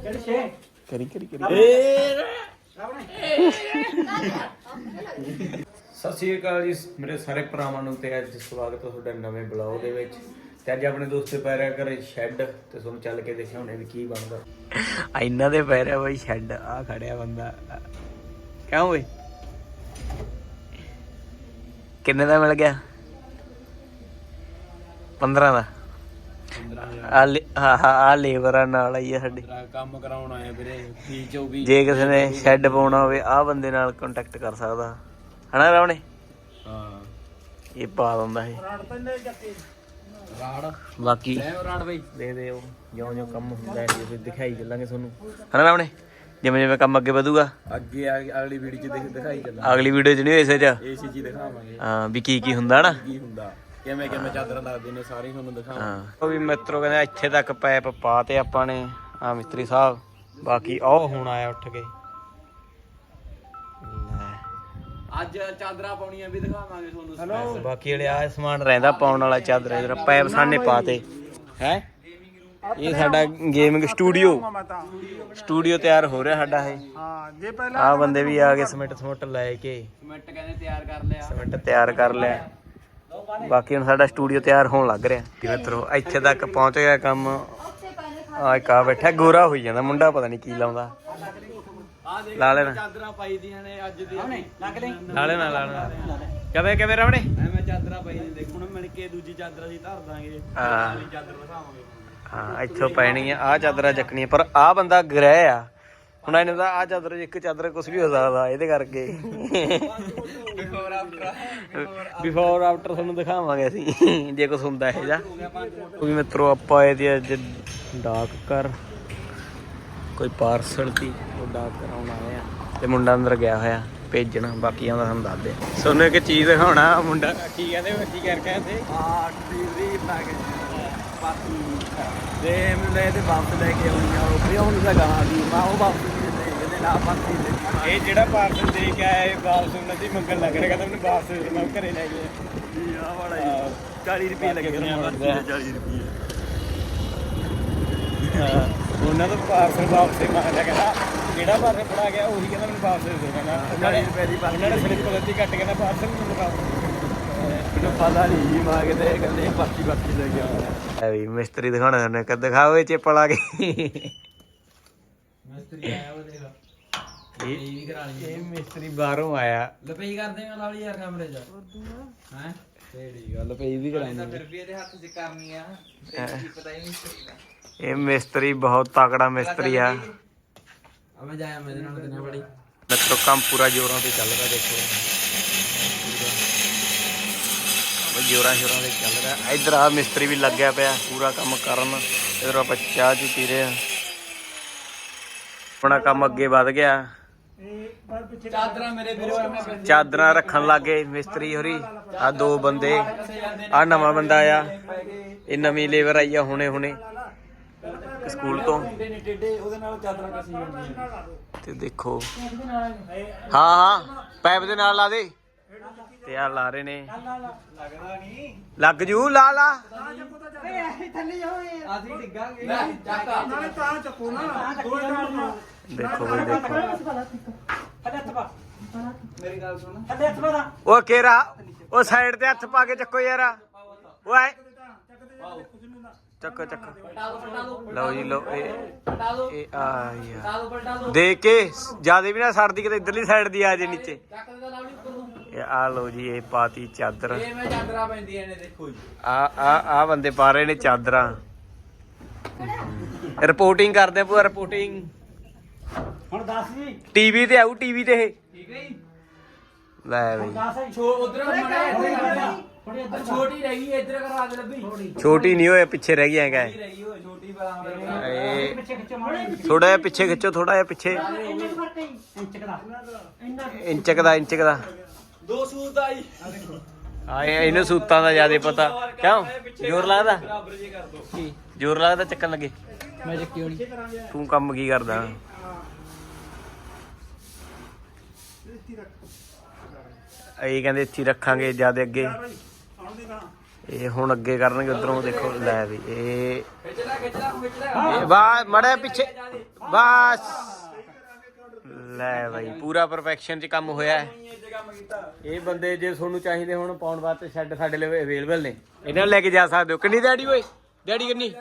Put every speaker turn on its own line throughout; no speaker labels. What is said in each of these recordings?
ਕਰੀ ਕਰੀ ਕਰੀ। ਸਤਿ ਸ਼੍ਰੀ ਅਕਾਲ ਜੀ ਮੇਰੇ ਸਾਰੇ ਭਰਾਵਾਂ ਨੂੰ ਤੇ ਅੱਜ ਸਵਾਗਤ ਹੈ ਤੁਹਾਡਾ ਨਵੇਂ ਬਲੌਗ ਦੇ ਵਿੱਚ। ਤੇ ਅੱਜ ਆਪਣੇ ਦੋਸਤੇ ਪੈ ਰਿਹਾ ਘਰੇ ਸ਼ੈੱਡ ਤੇ ਤੁਹਾਨੂੰ ਚੱਲ ਕੇ ਦਿਖਾਉਣੇ ਵੀ ਕੀ ਬਣਦਾ। ਇਹਨਾਂ ਦੇ ਪੈ ਰਿਹਾ ਬਈ ਸ਼ੈੱਡ ਆ ਖੜਿਆ ਬੰਦਾ। ਕਿਉਂ ਓਏ ਕਿੰਨੇ ਦਾ ਮਿਲ ਗਿਆ? 15 ਦਾ। ਆ ਲੇ- ਹਾਂ ਹਾਂ ਆ ਲੇਬਰਾਂ ਨਾਲ ਆਈ ਆ ਸਾਡੀ।
ਕੰਮ ਕਰਾਉਣ ਆਇਆ ਵੀਰੇ ਕੀ ਚੋ ਵੀ
ਜੇ ਕਿਸੇ ਨੇ ਸ਼ੈੱਡ ਪਾਉਣਾ ਹੋਵੇ ਆ ਬੰਦੇ ਨਾਲ ਕੰਟੈਕਟ ਕਰ ਸਕਦਾ। ਹਨਾ ਰਾਵਣੇ?
ਹਾਂ।
ਇਹ ਪਾ ਦਿੰਦਾ ਇਹ।
ਰਾੜ
ਬਾਕੀ
ਲੈ ਉਹ ਰਾੜ ਬਈ।
ਦੇ ਦੇ ਉਹ ਜਿਉਂ ਜਿਉਂ ਕੰਮ ਹੁੰਦਾ ਹੈ ਫਿਰ ਦਿਖਾਈ ਚੱਲਾਂਗੇ ਤੁਹਾਨੂੰ। ਹਨਾ ਰਾਵਣੇ? ਜਿਵੇਂ ਜਿਵੇਂ ਕੰਮ ਅੱਗੇ ਵਧੂਗਾ।
ਅੱਗੇ ਆ- ਅਗਲੀ ਵੀਡੀਓ ਚ ਦੇਖ ਦਿਖਾਈ ਚੱਲਾਂ
ਅਗਲੀ ਵੀਡੀਓ ਚ ਨਹੀਂ ਇਸੇ ਚ
ਏਸੀ ਜੀ ਦਿਖਾਵਾਂਗੇ।
ਹਾਂ ਵੀ ਕੀ ਕੀ ਹੁੰਦਾ ਨਾ
ਕੀ ਹੁੰਦਾ। ਕਿਵੇਂ ਕਿਵੇਂ ਚਾਦਰਾਂ ਲੱਗਦੇ ਨੇ ਸਾਰੇ ਤੁਹਾਨੂੰ ਦਿਖਾਵਾਂ।
ਹਾਂ। ਉਹ ਵੀ ਮਿੱਤਰੋ ਕਹਿੰਦੇ ਇੱਥੇ ਤੱਕ ਪੈਪ ਪਾ ਤੇ ਆਪਾਂ ਨੇ ਆ ਮਿਸਤਰੀ ਸਾਹਿਬ। ਬਾਕੀ ਉਹ ਹੁਣ ਆਇਆ ਉੱਠ ਕੇ।
ਅੱਜ ਚਾਦਰਾਂ ਪਾਉਣੀਆਂ ਵੀ ਦਿਖਾਵਾਂਗੇ ਤੁਹਾਨੂੰ
ਬਾਕੀ ਜਿਹੜੇ ਆ ਸਮਾਨ ਰਹਿੰਦਾ ਪਾਉਣ ਵਾਲਾ ਚਾਦਰ ਜਿਹੜਾ ਪੈਪ ਸਾਨੇ ਪਾਤੇ। ਹੈ? ਇਹ ਸਾਡਾ ਗੇਮਿੰਗ ਸਟੂਡੀਓ ਸਟੂਡੀਓ ਤਿਆਰ ਹੋ ਰਿਹਾ ਸਾਡਾ ਇਹ।
ਹਾਂ ਜੇ ਪਹਿਲਾਂ
ਆ ਬੰਦੇ ਵੀ ਆ ਗਏ ਸਮਿੰਟ ਸਮੁੱਟ ਲੈ ਕੇ।
ਕਮੈਂਟ ਕਹਿੰਦੇ ਤਿਆਰ ਕਰ ਲਿਆ।
ਸਮਿੰਟ ਤਿਆਰ ਕਰ ਲਿਆ। ਬਾਕੀ ਹੁਣ ਸਾਡਾ ਸਟੂਡੀਓ ਤਿਆਰ ਹੋਣ ਲੱਗ ਰਿਹਾ। ਜੀ ਮਿੱਤਰੋ ਇੱਥੇ ਤੱਕ ਪਹੁੰਚ ਗਿਆ ਕੰਮ। ਆ ਇੱਕ ਆ ਬੈਠਾ ਗੋਰਾ ਹੋਈ ਜਾਂਦਾ ਮੁੰਡਾ ਪਤਾ ਨਹੀਂ ਕੀ ਲਾਉਂਦਾ।
ਆ ਦੇਖ
ਲਾ ਲੈਣਾ।
ਚਾਦਰਾਂ ਪਾਈ ਦੀਆਂ ਨੇ ਅੱਜ ਦੀ ਲੱਗ ਲੈ
ਲਾ ਲੈਣਾ ਲਾ ਲੈਣਾ। ਕਵੇ ਕਵੇ ਰਵਣੇ?
ਐਵੇਂ ਚਾਦਰਾਂ ਪਾਈ ਨੇ ਦੇਖ ਹੁਣ ਮਿਲ ਕੇ ਦੂਜੀ ਚਾਦਰ ਅਸੀਂ ਧਰ ਦਾਂਗੇ।
ਹਾਂ।
ਅਗਲੀ ਚਾਦਰ ਦਿਖਾਵਾਂਗੇ
ਹਾਂ ਇੱਥੋਂ ਪੈਣੀ ਆ ਆ ਚਾਦਰਾਂ ਚੱਕਣੀਆਂ ਪਰ ਆ ਬੰਦਾ ਗ੍ਰਹਿ ਆ। ਹੁਣ ਇਹਨੇ ਦਾ ਆ ਚਾਦਰ ਇੱਕ ਚਾਦਰ ਕੁਝ ਵੀ ਹੋ ਸਕਦਾ ਇਹਦੇ ਕਰਕੇ।
ਬਿਫੋਰ ਆਫਟਰ
ਬਿਫੋਰ ਆਫਟਰ ਤੁਹਾਨੂੰ ਦਿਖਾਵਾਂਗੇ ਅਸੀਂ ਜੇ ਕੁਝ ਹੁੰਦਾ ਇਹ ਜਾ ਕੋਈ ਮਿੱਤਰੋ ਆਪਾਂ ਇਹਦੀ ਅੱਜ ਡਾਕ ਕਰ ਕੋਈ ਪਾਰਸਲ ਦੀ ਉਹ ਡਾਕ ਕਰਾਉਣ ਆਏ ਆ। ਤੇ ਮੁੰਡਾ ਅੰਦਰ ਗਿਆ ਹੋਇਆ ਭੇਜਣ ਬਾਕੀਆਂ ਦਾ ਸਾਨੂੰ ਦੱਸ ਦੇ। ਸੋਨੂੰ ਇੱਕ ਚੀਜ਼ ਦਿਖਾਉਣਾ ਮੁੰਡਾ ਕੀ ਕਹਿੰਦੇ ਕੀ ਕਰ ਕਹਿੰਦੇ
ਆ ਡਿਲੀਵਰੀ ਬਣਾ ਕੇ ਬਾਕੀ ਦੇ ਮੈਨੂੰ ਲੈ ਤੇ ਵਾਪਸ ਲੈ ਕੇ ਆਉਣੀ ਆ ਉਹ ਵੀ ਹੁਣ ਦਾ ਗਾਂ ਦੀ ਮੈਂ ਉਹ ਵਾਪਸ ਨਹੀਂ ਦੇ ਇਹਦੇ ਨਾਲ ਪਾਤੀ ਦੇ
ਇਹ ਜਿਹੜਾ ਪਾਰਸਲ ਦੇ ਕੇ ਆਇਆ ਇਹ ਵਾਪਸ ਉਹਨਾਂ ਦੀ ਮੰਗਣ ਲੱਗ ਰਿਹਾ ਕਹਿੰਦਾ ਮੈਨੂੰ ਵਾਪਸ ਦੇ ਮੈਂ ਘਰੇ ਲੈ ਗਿਆ
ਆ ਵਾਲਾ 40 ਰੁਪਏ ਲੱਗੇ ਫਿਰ ਮਾਰਦੇ 40 ਰੁਪਏ।
ਉਹਨਾਂ ਦਾ ਪਾਰਸਲ ਵਾਪਸ ਹੀ ਮੰਗਦਾ ਕਹਿੰਦਾ ਜਿਹੜਾ ਪਾਰਸਲ ਫੜਾ ਗਿਆ ਉਹੀ ਕਹਿੰਦਾ ਮੈਨੂੰ ਵਾਪਸ ਦੇ ਦਿਓ ਕਹਿੰਦਾ। ਉਹਨਾਂ ਨੇ
40 ਰੁਪਏ ਦੀ ਬਾਕੀ
ਉਹਨਾਂ ਨੇ ਸਲਿੱਪ ਦਿੱਤੀ ਕੱਟ ਕੇ ਨਾ ਪਾਰਸਲ ਮੈਨੂੰ ਵਾਪਸ
ਮੈਨੂੰ ਪਤਾ ਨਹੀਂ ਜੀ ਮੰਗਦੇ ਕਹਿੰਦੇ ਬਾਕੀ ਬਾਕੀ ਲੈ ਕੇ ਆਉਣਾ
ਐ ਵੀ ਮਿਸਤਰੀ ਦਿਖਾਣਾ ਉਹਨੇ ਕਿ ਦਿਖਾਓ ਇਹ ਚਿੱਪ ਲਾ ਕੇ।
ਮਿਸਤਰੀ ਆਇਆ ਉਹ ਦੇਖ ਇਹ ਵੀ ਕਰਾ ਲਈ
ਇਹ ਮਿਸਤਰੀ ਬਾਹਰੋਂ ਆਇਆ।
ਲਪਈ ਕਰ ਦੇਗਾ ਨਾਲ ਯਾਰ ਕਮਰੇ 'ਚ। ਹੈ?
ਤੇਰੀ ਗੱਲ ਪਈ ਵੀ
ਤਾਂ ਫਿਰ ਵੀ ਇਹਦੇ ਹੱਥ 'ਚ ਕਰਨੀ ਆ। ਕੀ ਪਤਾ ਹੀ ਮਿਸਤਰੀ ਦਾ।
ਇਹ ਮਿਸਤਰੀ ਬਹੁਤ ਤਕੜਾ ਮਿਸਤਰੀ ਆ।
ਆ ਮੈਂ ਜਾਇਆ ਮੇਰੇ ਨਾਲ ਦਿਨਾਂ ਬੜੀ
ਮਿੱਤਰੋ ਕੰਮ ਪੂਰਾ ਜੋਰਾਂ ਤੇ ਚੱਲ ਰਿਹਾ ਦੇਖੋ। ਪੂਰਾ ਜੋਰਾਂ ਸ਼ੋਰਾਂ ਤੇ ਚੱਲ ਰਿਹਾ। ਇਧਰ ਆ ਮਿਸਤਰੀ ਵੀ ਲੱਗਿਆ ਪਿਆ ਪੂਰਾ ਕੰਮ ਕਰਨ। ਇਧਰ ਆਪਾਂ ਚਾਹ ਚੂ ਪੀ ਰਹੇ ਆ ਆਪਣਾ ਕੰਮ ਅੱਗੇ ਵੱਧ ਗਿਆ।
ਚਾਦਰਾਂ ਮੇਰੇ ਵੀਰੋ
ਚਾਦਰਾਂ ਰੱਖਣ ਲੱਗੇ ਮਿਸਤਰੀ ਹੋਰੀ। ਆ ਦੋ ਬੰਦੇ ਆ ਨਵਾਂ ਬੰਦਾ ਆਇਆ। ਇਹ ਨਵੀਂ ਲੇਬਰ ਆਈ ਆ ਹੁਣੇ ਹੁਣੇ। ਸਕੂਲ ਤੋਂ। ਤੇ ਦੇਖੋ। ਹਾਂ ਹਾਂ ਪਾਈਪ ਦੇ ਨਾਲ ਲਾ ਦੇ। ਤੇ ਆ ਲਾ ਰਹੇ ਨੇ।
ਲੱਗਦਾ ਨਹੀਂ।
ਲੱਗ ਜੂ ਲਾ ਲਾ।
ਅਸੀਂ ਡਿੱਗਾਂਗੇ। ਚਾਕਾ
ਨਾਲੇ ਤਾਂ ਚੱਕੋ ਨਾ। ਦੋ ਟਾਈਮ ਨਾਲ
ਦੇਖੋ ਬਈ ਦੇਖੋ
ਮੇਰੀ ਗੱਲ ਸੁਣ।
ਉਹ ਕੇਰਾ ਉਹ ਸਾਈਡ ਤੇ ਹੱਥ ਪਾ ਕੇ ਚੱਕੋ ਯਾਰ। ਓਏ। ਚੱਕੋ ਚੱਕੋ। ਲਓ ਜੀ ਲਓ ਇਹ ਇਹ ਆ ਯਾਰ।
ਦੋ
ਕੇ ਜ਼ਿਆਦਾ ਵੀ ਨਾ ਸੜਦੀ ਕਿਤੇ ਇਧਰਲੀ ਸਾਈਡ ਦੀ ਆ ਜੇ ਨੀਚੇ।
ਚੱਕ ਦੇ ਲਾਉਣੀ ਉੱਪਰ ਨੂੰ।
ਇਹ ਆ ਲਓ ਜੀ ਇਹ ਪਾਤੀ ਚਾਦਰ।
ਇਹ ਮੈਂ ਚਾਦਰਾਂ ਪੈਂਦੀਆਂ ਨੇ ਦੇਖੋ ਜੀ।
ਆ ਆ ਆ ਬੰਦੇ ਪਾ ਰਹੇ ਨੇ ਚਾਦਰਾਂ। ਰਿਪੋਰਟਿੰਗ ਕਰਦੇ ਆ ਪੂਰਾ ਰਿਪੋਰਟਿੰਗ।
ਹੁਣ ਦੱਸ ਜੀ।
ਟੀਵੀ ਤੇ ਆਊ ਟੀਵੀ ਤੇ ਇਹ।
ਠੀਕ ਹੈ ਜੀ।
ਲੈ ਬਈ।
ਦੱਸ
ਛੋ ਉਧਰ ਮੜਾ ਇੱਧਰ ਕਰ ਛੋਟੀ ਰਹਿ ਗਈ ਇੱਧਰ ਕਰਾ ਦੇ ਲੱਭੀ।
ਛੋਟੀ। ਨਹੀਂ ਹੋਏ ਪਿੱਛੇ ਰਹਿ ਗਈ
ਰਹਿ ਛੋਟੀ
ਮਾਰੇ
ਥੋੜਾ ਜਿਹਾ। ਪਿੱਛੇ ਖਿੱਚੋ ਥੋੜਾ ਜਿਹਾ ਪਿੱਛੇ।
ਇੰਨਾ ਕੁ ਫ਼ਰਕ ਹੈ ਇੰਚ ਦਾ।
ਇੰਚਕ ਦਾ ਇੰਚਕ ਦਾ।
ਦੋ ਸੂਤ ਆਈ।
ਆ ਇਹ- ਇਹਨੂੰ ਸੂਤਾਂ ਦਾ ਜ਼ਿਆਦਾ ਪਤਾ। ਕਿਉਂ? ਜ਼ੋਰ ਲੱਗਦਾ
ਬਰਾਬਰ ਜੇ ਕਰ ਦੋ।
ਕੀ? ਜ਼ੋਰ ਲੱਗਦਾ ਚੱਕਣ ਲੱਗੇ?
ਮੈਂ ਚੱਕੀ ਹੋਣੀ।
ਤੂੰ ਕੰਮ ਕੀ ਕਰਦਾ? ਇਹ ਕਹਿੰਦੇ ਇੱਥੇ ਰੱਖਾਂਗੇ ਜ਼ਿਆਦਾ ਅੱਗੇ। ਇਹ ਹੁਣ ਅੱਗੇ ਕਰਨਗੇ ਉਧਰੋਂ ਦੇਖੋ ਲੈ ਵੀ ਇਹ ਇਹ ਮੜੇ ਪਿੱਛੇ। ਬਸ। ਲੈ ਬਾਈ ਪੂਰਾ ਪਰਫੈਕਸ਼ਨ ਚ ਕੰਮ ਹੋਇਆ। ਹੈ
ਇਹ
ਬੰਦੇ ਜੇ ਤੁਹਾਨੂੰ ਚਾਹੀਦੇ ਹੁਣ ਪਾਉਣ ਵਾਸਤੇ ਸ਼ੈੱਡ ਸਾਡੇ ਲਈ ਅਵੇਲੇਬਲ ਨੇ। ਇਹਨਾਂ ਨੂੰ ਲੈ ਕੇ ਜਾ ਸਕਦੇ ਹੋ। ਕਿੰਨੀ ਦਿਹਾੜੀ ਓਏ? ਦਿਹਾੜੀ ਕਿੰਨੀ?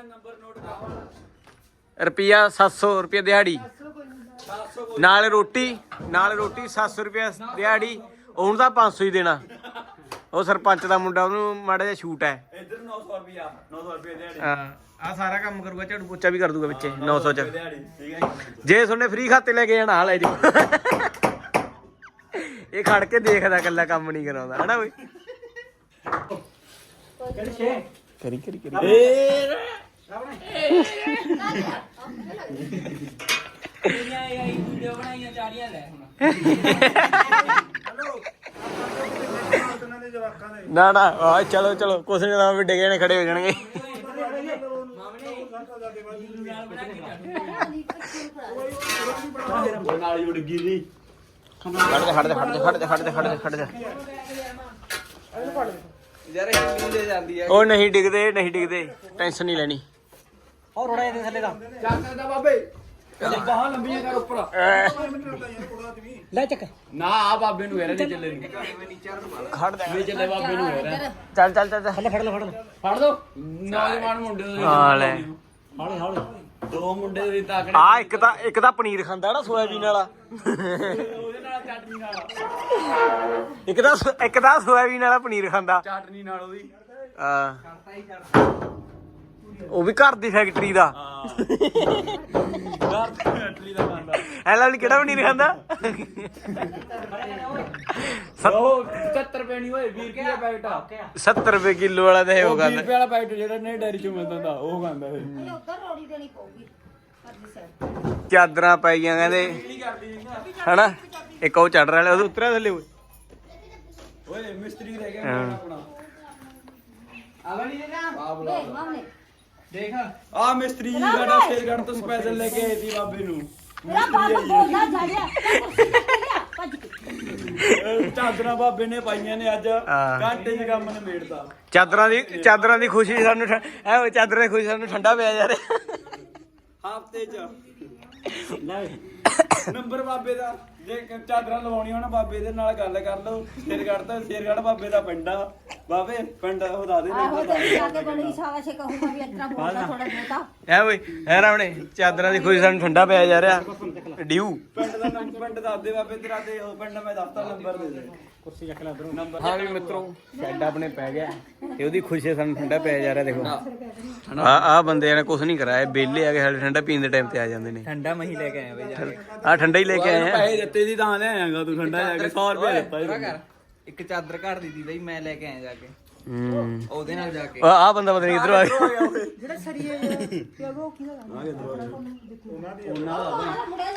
ਰੁਪਿਆ 700 ਰੁਪਿਆ ਦਿਹਾੜੀ।
700
ਨਾਲ ਰੋਟੀ ਨਾਲ ਰੋਟੀ 700 ਰੁਪਿਆ ਦਿਹਾੜੀ। ਉਹਨੂੰ ਤਾਂ 500 ਹੀ ਦੇਣਾ। ਉਹ ਸਰਪੰਚ ਦਾ ਮੁੰਡਾ ਉਹਨੂੰ ਮਾੜਾ ਜਿਹਾ ਛੂਟ ਹੈ।
ਇੱਧਰ 900 ਰੁਪਿਆ 900 ਰੁਪਏ ਦਿਹਾੜੀ।
ਆ ਸਾਰਾ ਕੰਮ ਕਰੂਗਾ ਝਾੜੂ ਪੋਚਾ ਵੀ ਕਰ ਦੂਗਾ ਵਿੱਚੇ 900 ਚ।
ਹੈ ਜੀ।
ਜੇ ਤੁਹਾਨੇ ਫ੍ਰੀ ਖਾਤੇ ਲੈ ਕੇ ਜਾਣਾ ਆ ਲੈ ਜਾਓ। ਇਹ ਖੜ ਕੇ ਦੇਖਦਾ ਕੱਲਾ ਕੰਮ ਨਹੀਂ ਕਰਾਉਂਦਾ ਹਨਾ ਓਏ ਕਰੀ ਕਰੀ ਕਰੀ।
ਇਹ ਆਈ ਵੀਡੀਓ ਬਣਾਈਆਂ ਚਾੜੀਆਂ ਲੈ ਹੁਣ
ਉਹਨਾਂ ਦੇ ਜਵਾਕਾਂ ਦੇ
ਨਾ ਨਾ ਆ ਚਲੋ ਚਲੋ ਕੁਛ ਨਹੀਂ ਨਾ ਵੱਡੇ ਗਏ ਨੇ ਖੜੇ ਹੋ ਜਾਣਗੇ।
ਉਹ ਨਾਲ ਹੀ ਉੜ ਗਈ ਸੀ।
ਖੜ ਜਾ ਖੜ ਜਾ ਖੜ ਜਾ ਖੜ ਜਾ ਖੜ ਜਾ ਖੜ ਜਾ ਖੜ ਜਾ।
ਯਾਰ ਇਹ ਦੇ ਜਾਂਦੀ ਹੈ
ਉਹ ਨਹੀਂ ਡਿੱਗਦੇ ਨਹੀਂ ਡਿੱਗਦੇ। ਟੈਨਸ਼ਨ ਨਹੀਂ ਲੈਣੀ।
ਹੋਰ ਰੋੜਾ ਇਹਦੇ ਥੱਲੇ ਦਾ।
ਚੱਕ ਸਕਦਾ ਬਾਬੇ। ਬਾਹਾਂ ਲੰਬੀਆਂ ਕਰ ਉੱਪਰ।
ਲੈ ਚੱਕ।
ਨਾ ਆ ਬਾਬੇ ਨੂੰ ਯਾਰ ਨਹੀਂ ਚੱਲੇ ਨੂੰ।
ਖੜ ਜਾ।
ਨਹੀਂ ਚੱਲੇ ਬਾਬੇ ਨੂੰ ਯਾਰ
ਚੱਲ ਚੱਲ ਚੱਲ ਚੱਲ।
ਥੱਲੇ ਫੜ ਲਓ ਫੜ ਲਓ।
ਫੜ ਦੋ। ਨੌਜਵਾਨ ਮੁੰਡੇ ਦੇ
ਹਾਂ। ਲੈ
ਹੌਲੀ ਹੌਲੀ।
ਦੋ ਮੁੰਡੇ ਦੇ ਤਾਕੜੇ
ਆ ਇੱਕ ਤਾਂ ਇੱਕ ਤਾਂ ਪਨੀਰ ਖਾਂਦਾ ਨਾ ਸੋਇਆਬੀਨ ਵਾਲਾ।
ਚਟਨੀ ਨਾਲ।
ਇੱਕ ਤਾਂ ਸ- ਇੱਕ ਤਾਂ ਸੋਇਆਬੀਨ ਵਾਲਾ ਪਨੀਰ ਖਾਂਦਾ।
ਚਟਨੀ ਨਾਲ ਉਹਦੀ।
ਆ ਉਹ ਵੀ ਘਰ ਦੀ ਫੈਕਟਰੀ ਦਾ।
ਯਾਰ ਚਟਨੀ ਦਾ ਖਾਂਦਾ।
ਐ ਲਵਲੀ ਕਿਹੜਾ ਪਨੀਰ ਖਾਂਦਾ?
ਉਹ 70 ਰੁਪਏ ਨਹੀਂ ਹੋਏ 20 ਰੁਪਏ ਪੈਕਟ ਆ।
70 ਰੁਪਏ ਕਿਲੋ ਵਾਲਾ ਤਾਂ ਇਹ
ਉਹ
ਹੋ
20
ਗੱਲ
ਰੁਪਏ ਵਾਲਾ ਪੈਕਟ ਜਿਹੜਾ ਨੇ ਡੈਰੀ ਚੋਂ ਮਿਲਦਾ ਹੁੰਦਾ ਉਹ ਖਾਂਦਾ ਇਹ।
ਉੱਧਰ ਰੋੜੀ ਦੇਣੀ ਪਊਗੀ। ਪਰਲੀ ਸਾਈਡ
ਚਾਦਰਾਂ ਪੈ ਗਈਆਂ ਕਹਿੰਦੇ ਹਨਾ? ਇੱਕ ਉਹ ਚੜ ਰਿਹਾ ਉਹ ਉਤਰਿਆ ਥੱਲੇ ਓਏ
ਓਏ ਮਿਸਤਰੀ ਰਹਿ ਗਿਆ। ਆਪਣਾ ਆਵਣੀ ਨਾ ਦੇਖ ਆ ਮਿਸਤਰੀ ਜੀ ਸਾਡਾ ਤੋਂ ਸਪੈਸ਼ਲ ਲੈ ਕੇ ਆਏ ਸੀ ਬਾਬੇ ਨੂੰ।
ਮੇਰਾ ਬਾਬਾ ਬੋਲਦਾ ਜਾ ਰਿਹਾ ਭੱਜ ਕੇ।
ਅਹ ਚਾਦਰਾਂ ਬਾਬੇ ਨੇ ਪਾਈਆਂ ਨੇ ਅੱਜ। ਘੰਟੇ 'ਚ ਕੰਮ ਨਿਬੇੜਤਾ।
ਚਾਦਰਾਂ ਦੀ ਚਾਦਰਾਂ ਦੀ ਖੁਸ਼ੀ ਸਾਨੂੰ ਐ ਚਾਦਰਾਂ ਦੀ ਖੁਸ਼ੀ ਸਾਨੂੰ ਠੰਡਾ ਪਿਆ ਯਾਰ।
ਹਫ਼ਤੇ 'ਚ। ਨੰਬਰ ਬਾਬੇ ਦਾ ਜੇ ਚਾਦਰਾਂ ਲਵਾਉਣੀ ਹੋਣ ਬਾਬੇ ਦੇ ਨਾਲ ਗੱਲ ਕਰ ਲਓ। ਸ਼ੇਰਗੜ੍ਹ ਤੋਂ ਸ਼ੇਰਗੜ੍ਹ ਬਾਬੇ ਦਾ ਪਿੰਡ ਬਾਬੇ ਪਿੰਡ ਉਹ ਦੱਸ ਦੇ
ਆਹੋ
ਨੰਬਰ
ਤੇ ਜਾ ਕੇ ਬੜੀ ਸਾਵਾ ਸੇ ਕਹੂੰਗਾ ਵੀ ਇਤਨਾ ਬੋਲਦਾ ਥੋੜਾ ਬਹੁਤਾ।
ਐ ਓਏ ਐ ਰਾਵਣੇ ਚਾਦਰਾਂ ਦੀ ਖੁਸ਼ੀ ਸਾਨੂੰ ਠੰਡਾ ਪਿਆ ਜਾ ਰਿਹਾ। ਡਿਊ।
ਪਿੰਡ ਦਾ ਨੰਬਰ ਪਿੰਡ ਦੱਸ ਦੇ ਬਾਬੇ ਤੇਰਾ ਤੇ ਉਹ ਪਿੰਡ ਮੈਂ ਦੱਸਤਾ ਨੰਬਰ ਦੇ ਦੇ।
ਕੁਰਸੀ ਚੱਕ ਲੈ ਉਧਰੋਂ।
ਨੰਬਰ
ਹਾਂ ਵੀ ਮਿੱਤਰੋ ਸ਼ੈੱਡ ਆਪਣੇ ਪੈ ਗਿਆ ਤੇ ਉਹਦੀ ਖੁਸ਼ੀ ਸਾਨੂੰ ਠੰਡਾ ਪਿਆ ਜਾ ਰਿਹਾ ਦੇਖੋ। ਆ ਆ ਬੰਦੇ ਨੇ ਕੁਝ ਨਹੀਂ ਕਰਾਇਆ ਬੇਲੇ ਆ ਕੇ ਸਾਡੇ ਠੰਡਾ ਪੀਣ ਦੇ ਟਾਈਮ ਤੇ ਆ ਜਾਂਦੇ ਨੇ।
ਠੰਡਾ ਮਹੀਂ ਲੈ ਕੇ ਆਇਆ ਬਈ
ਆ ਠੰਡਾ ਹੀ ਲੈ ਕੇ ਆਏ ਆ।
ਪੈਸੇ ਦਿੱਤੇ ਦੀ ਤਾਂ ਲੈ ਆਇਆਗਾ ਤੂੰ ਠੰਡਾ ਜਾ ਕੇ 100 ਰੁਪਏ ਦਿੱਤਾ ਜੀ
ਇੱਕ ਚਾਦਰ ਘਰ ਦੀ ਦੀ ਬਈ ਮੈਂ ਲੈ ਕੇ ਆਇਆ ਜਾ ਕੇ।
ਹੂੰ।
ਉਹਦੇ ਨਾਲ ਜਾ ਕੇ।
ਆ ਬੰਦਾ ਪਤਾ ਨਹੀਂ ਕਿੱਧਰੋਂ ਆ ਗਿਆ
ਜਿਹੜਾ ਸਰੀਏ ਪਿਆ ਉਹ ਕੀ ਹੋਗਾ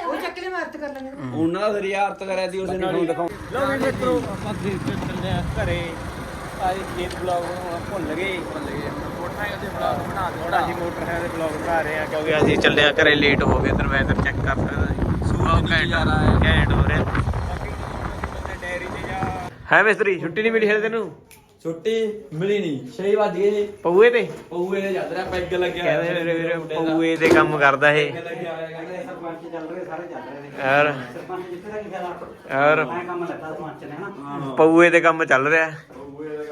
ਉਹ ਚੱਕ ਲੈ ਮੈਂ ਅਰਥ ਕਰ ਲਾਂਗੇ
ਉਹਨਾਂ ਦਾ ਸਰੀਆ ਅਰਥ ਕਰਿਆ ਸੀ ਉਸੇ ਨਾਲ ਹੀ।
ਲੋ ਵੀ ਮਿੱਤਰੋ ਆਪਾਂ ਤੇ ਚੱਲੇ ਆ ਘਰੇ। ਅੱਜ ਖੇਤ ਬਲੌਗ ਬਣਾਉਣਾ ਭੁੱਲ ਗਏ ਭੁੱਲ ਗਏ। ਮੋਟਰਸਾਈਕਲ ਦੇ ਬਲੌਗ ਬਣਾ ਦੇ ਥੋੜਾ ਅਸੀਂ ਮੋਟਰਸਾਈਕਲ ਦੇ ਬਲੌਗ ਬਣਾ ਰਹੇ ਆ ਕਿਉਂਕਿ ਅਸੀਂ ਚੱਲੇ ਆ ਘਰੇ ਲੇਟ ਹੋ ਗਏ ਦਰਵਾਜ਼ੇ ਚੈੱਕ ਕਰ ਸਕਦਾ ਸੂਰਜ ਘੈਂਟ ਹੈ ਘੈਂਟ ਹੋ ਰਿਹਾ। ਡੈਰੀ ਤੇ ਜਾ ਹੈ ਮਿਸਤਰੀ ਛੁੱਟੀ ਨਹੀਂ ਮਿਲੀ ਹਲੇ ਤੈਨੂੰ?
ਛੁੱਟੀ ਮਿਲੀ ਨਹੀਂ। 6 ਵਜ ਗਏ
ਪਊਏ ਤੇ?
ਪਊਏ ਦੇ ਰਿਹਾ ਪੈਗ ਲੱਗਿਆ
ਕਹਿੰਦੇ ਮੇਰੇ ਵੀਰੇ। ਪਊਏ ਤੇ ਕੰਮ ਕਰਦਾ ਇਹ।
ਲੱਗਿਆ ਹੋਇਆ ਕਹਿੰਦੇ
ਸਰਪੰਚ ਚੱਲ ਰਹੇ ਸਾਰੇ ਚੱਲ ਰਹੇ ਨੇ।
ਯਾਰ।
ਸਰਪੰਚ ਜਿੱਥੇ ਦਾ ਕੀ ਫਾਇਦਾ
ਯਾਰ।
ਮੈਂ ਕੰਮ ਲੱਗਾ ਸਰਪੰਚ ਨੇ ਹਨਾ?
ਪਊਏ ਤੇ ਕੰਮ ਚੱਲ ਰਿਹਾ।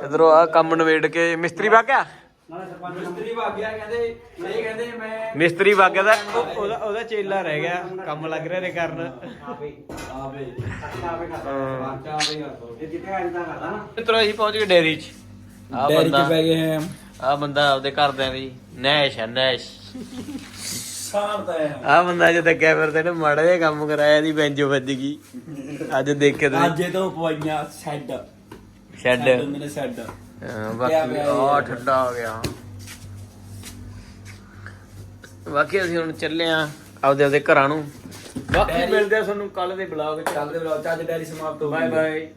ਇਧਰੋਂ ਆ ਕੰਮ ਨਵੇੜ ਕੇ ਮਿਸਤਰੀ ਵਾਗਿਆ
ਨਾਲੇ ਸਰਪੰਚ
ਮਿਸਤਰੀ ਭੱਗ ਗਿਆ ਕਹਿੰਦੇ ਇਹ ਕਹਿੰਦੇ ਮੈਂ
ਮਿਸਤਰੀ ਵਾਗਿਆ ਦਾ। ਉਹ- ਉਹਦਾ ਉਹਦਾ ਚੇਲਾ ਰਹਿ ਗਿਆ ਕੰਮ ਲੱਗ ਰਿਹਾ ਨੇ ਕਰਨ।
ਆਪੇ
ਆਵੇ
ਆਪੇ ਕਰਦਾ
ਹਾਂ।
ਚਾਹ ਆਪੇ ਕਰ ਦੋ
ਇਹ ਜਿੱਥੇ ਅੱਜ ਦਾ ਕਰਦਾ ਨਾ।
ਮਿੱਤਰੋ ਅਸੀਂ ਪਹੁੰਚ ਗਏ ਡੇਰੀ 'ਚ। ਆ
ਡੈਰੀ
ਬੰਦਾ
ਚ ਪੈ ਗਏ ਹਾਂ।
ਆ ਬੰਦਾ ਆਪਦੇ ਘਰਦਿਆਂ ਦੀ ਨੈਸ਼ ਹੈ ਨੈਸ਼।
ਸਾਰਦਾ ਹੈ।
ਆ ਬੰਦਾ ਜਦ ਤੱਕ ਫਿਰਦੇ ਨੇ ਮਾੜਾ ਜਿਹਾ ਕੰਮ ਕਰਾਇਆ ਦੀ ਬੈਂਜੋ ਵੱਜ ਗਈ। ਅੱਜ ਦੇਖ ਕੇ ਤੁਸੀਂ।
ਅੱਜ ਇਹ ਤੋਂ ਪਵਾਈਆਂ ਸ਼ੈੱਡ।
ਸ਼ੈੱਡ।
ਹੁੰਦੇ ਨੇ ਸ਼ੈੱਡ।
ਬਾਕੀ ਆ ਠੰਡਾ ਹੋ ਗਿਆ। ਬਾਕੀ ਅਸੀਂ ਹੁਣ ਚੱਲੇ ਆ ਆਪਦੇ ਆਪਦੇ ਘਰਾਂ ਨੂੰ। ਬਾਕੀ ਮਿਲਦੇ ਆ ਤੁਹਾਨੂੰ ਕੱਲ ਦੇ ਬਲੌਗ 'ਚ।
ਚੱਲਦੇ ਬਲੌਗ ਚ ਅੱਜ ਡੈਰੀ ਸਮਾਪਤ ਹੋ ਗਈ।
Bye bye